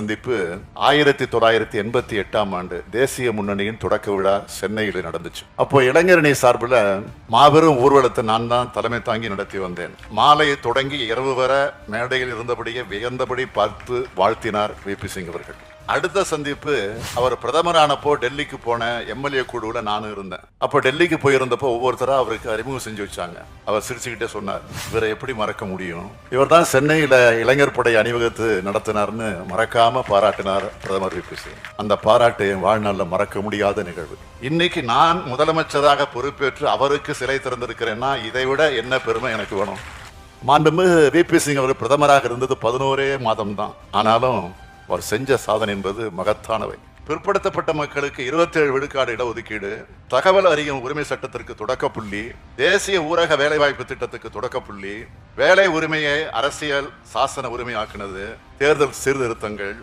சந்திப்பு ஆயிரத்தி தொள்ளாயிரத்தி எண்பத்தி எட்டாம் ஆண்டு தேசிய முன்னணியின் தொடக்க விழா சென்னையில் நடந்துச்சு. அப்போ இளைஞரணி சார்பில் மாபெரும் ஊர்வலத்தை நான் தான் தலைமை தாங்கி நடத்தி வந்தேன். மாலை தொடங்கி இரவு வர மேடையில் இருந்தபடியே வியந்தபடி பார்த்து வாழ்த்தினார் வி பி சிங் அவர்கள். அடுத்த சந்திப்பு அவர் பிரதமரானப்போ டெல்லிக்கு போன எம்எல்ஏ குழுவில் நானும் இருந்தேன். அப்போ டெல்லிக்கு போயிருந்தப்போ ஒவ்வொருத்தரா அவருக்கு அறிமுகம் செஞ்சு வச்சாங்க. அவர் சிரிச்சுக்கிட்டே சொன்னார் இவரை எப்படி மறக்க முடியும்? இவர் தான் சென்னையில் இளைஞர் படை அணிவகுத்து நடத்தினார்னு மறக்காம பாராட்டினார் பிரதமர் விபி சிங். அந்த பாராட்டு என் வாழ்நாளில் மறக்க முடியாத நிகழ்வு. இன்னைக்கு நான் முதலமைச்சராக பொறுப்பேற்று அவருக்கு சிலை திறந்திருக்கிறேன்னா இதை விட என்ன பெருமை எனக்கு வேணும்? மாண்புமிகு விபி சிங் அவர் பிரதமராக இருந்தது பதினோரே மாதம் தான் ஆனாலும் அவர் செஞ்ச சாதனை என்பது மகத்தானவை. பிற்படுத்தப்பட்ட மக்களுக்கு 27 விழுக்காடு இடஒதுக்கீடு தகவல் அறியும் உரிமை சட்டத்திற்கு தொடக்க புள்ளி தேசிய ஊரக வேலைவாய்ப்பு திட்டத்துக்கு தொடக்க புள்ளி வேலை உரிமையை அரசியல் சாசன உரிமையாக்குனது தேர்தல் சீர்திருத்தங்கள்.